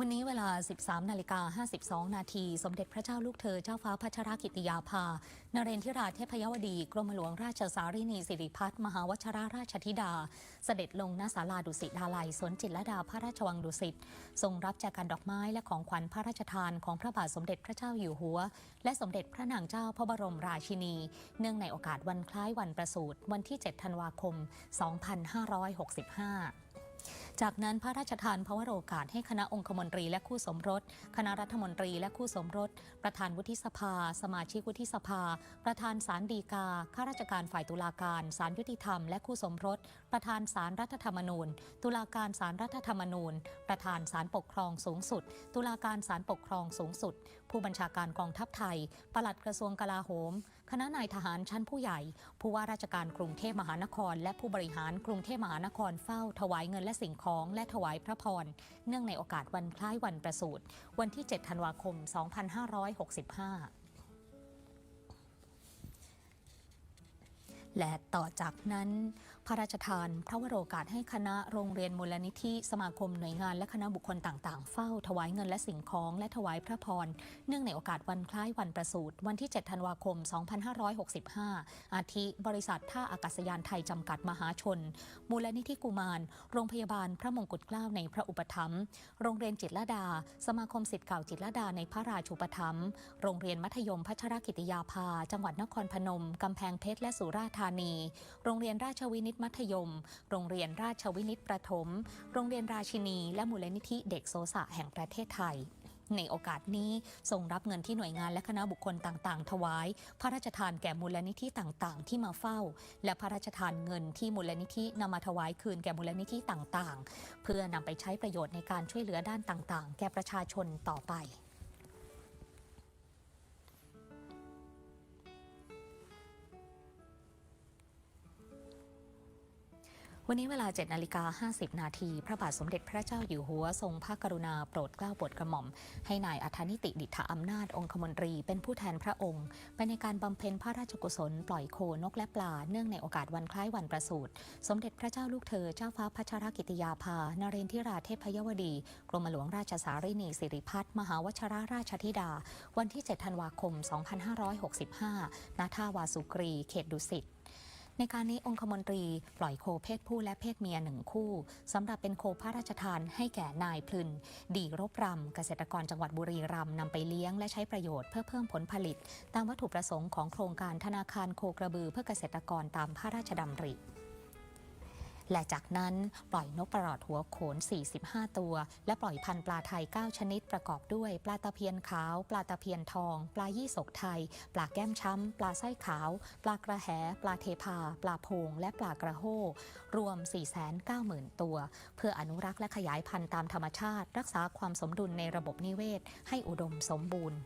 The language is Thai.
วันนี้เวลา 13 นาฬิกา 52 นาที สมเด็จพระเจ้าลูกเธอ เจ้าฟ้าพัชรกิติยาภา นเรนทิราเทพยวดี กรมหลวงราชสารีนีสิริพัฒน์มหาวชรราชธิดา เสด็จลงณศาลาดุสิตดาลัย สวนจิตรลดาพระราชวังดุสิต ทรงรับแจกันดอกไม้และของขวัญพระราชทานของพระบาทสมเด็จพระเจ้าอยู่หัว และสมเด็จพระนางเจ้าพระบรมราชินี เนื่องในโอกาสวันคล้ายวันประสูติวันที่ 7 ธันวาคม 2565 จากนั้นพระราชทานพระวโรกาสให้คณะองคมนตรีและคู่สมรส คณะรัฐมนตรีและคู่สมรส ประธานวุฒิสภา สมาชิกวุฒิสภา ประธานศาลฎีกา ข้าราชการฝ่ายตุลาการศาลยุติธรรมและคู่สมรส ประธานศาลรัฐธรรมนูญ ตุลาการศาลรัฐธรรมนูญ ประธานศาลปกครองสูงสุด ตุลาการศาลปกครองสูงสุด ผู้บัญชาการกองทัพไทย ปลัดกระทรวงกลาโหมคณะนายทหารชั้นผู้ใหญ่ ผู้ว่าราชการกรุงเทพมหานคร และผู้บริหารกรุงเทพมหานครเฝ้า ถวายเงินและสิ่งของ และถวายพระพร เนื่องในโอกาสวันคล้ายวันประสูติวันที่ 7 ธันวาคม 2565และต่อจากนั้นพระราชทาน พระวโรกาสให้คณะโรงเรียนมูลนิธิสมาคมหน่วยงานและคณะบุคคลต่างๆ เฝ้า ถวายเงินและสิ่งของและถวายพระพร เนื่องในโอกาสวันคล้ายวันประสูติวันที่ 7 ธันวาคม 2565 อาทิบริษัทท่าอากาศยานไทยจำกัดมหาชน มูลนิธิกุมาร โรงพยาบาลพระมงกุฎเกล้าในพระอุปถัมภ์โรงเรียนจิตรดา สมาคมสิทธิ์เก่าจิตรดาในพระราชูปถัมภ์โรงเรียนมัธยมพัชรกิติยาภา จังหวัดนครพนมกำแพงเพชรและสุราษฎร์ธานี โรงเรียนราชวินิตมัธยม โรงเรียนราชวินิตประถม โรงเรียนราชินี และมูลนิธิเด็กโซสะแห่งประเทศไทยในโอกาสนี้ทรงรับเงินที่หน่วยงานและคณะบุคคลต่างๆ ถวาย พระราชทานแก่มูลนิธิต่างๆ ที่มาเฝ้า และพระราชทานเงินที่มูลนิธินำมาถวายคืนแก่มูลนิธิต่างๆ เพื่อนำไปใช้ประโยชน์ในการช่วยเหลือด้านต่างๆ แก่ประชาชนต่อไป วันนี้เวลา 7 นาฬิกา 50 นาที พระบาทสมเด็จพระเจ้าอยู่หัว ทรงพระกรุณาโปรดเกล้าโปรดกระหม่อม ให้นายอัธนิติดิษฐอำนาจองคมนตรี เป็นผู้แทนพระองค์ไปในการบำเพ็ญพระราชกุศล ปล่อยโคนกและปลา เนื่องในโอกาสวันคล้ายวันประสูติ สมเด็จพระเจ้าลูกเธอ เจ้าฟ้าพัชรกิติยาภา นเรนทิราเทพยวดี กรมหลวงราชสารีนีสิริพัฒมหาวชรราชธิดา วันที่ 7 ธันวาคม 2565 ณ ท่าวาสุกรี เขตดุสิต ในการนี้องคมนตรีปล่อยโคเพศผู้และเพศเมียหนึ่งคู่สำหรับเป็นโคพระราชทานให้แก่นายพลึนดีรบรำเกษตรกรจังหวัดบุรีรัมย์นำไปเลี้ยงและใช้ประโยชน์เพื่อเพิ่มผลผลิต ตามวัตถุประสงค์ของโครงการธนาคารโคกระบือเพื่อเกษตรกรตามพระราชดำริ และจากนั้นปล่อยนกประหลอดหัวโขน 45 ตัว และปล่อยพันธุ์ปลาไทย 9 ชนิดประกอบด้วย ปลาตะเพียนขาว ปลาตะเพียนทอง ปลายี่สกไทย ปลาแก้มช้ำ ปลาไส้ขาว ปลากระแห ปลาเทพา ปลาโพง และปลากระโหรวม 490,000 ตัว เพื่ออนุรักษ์และขยายพันธุ์ตามธรรมชาติ รักษาความสมดุลในระบบนิเวศ ให้อุดมสมบูรณ์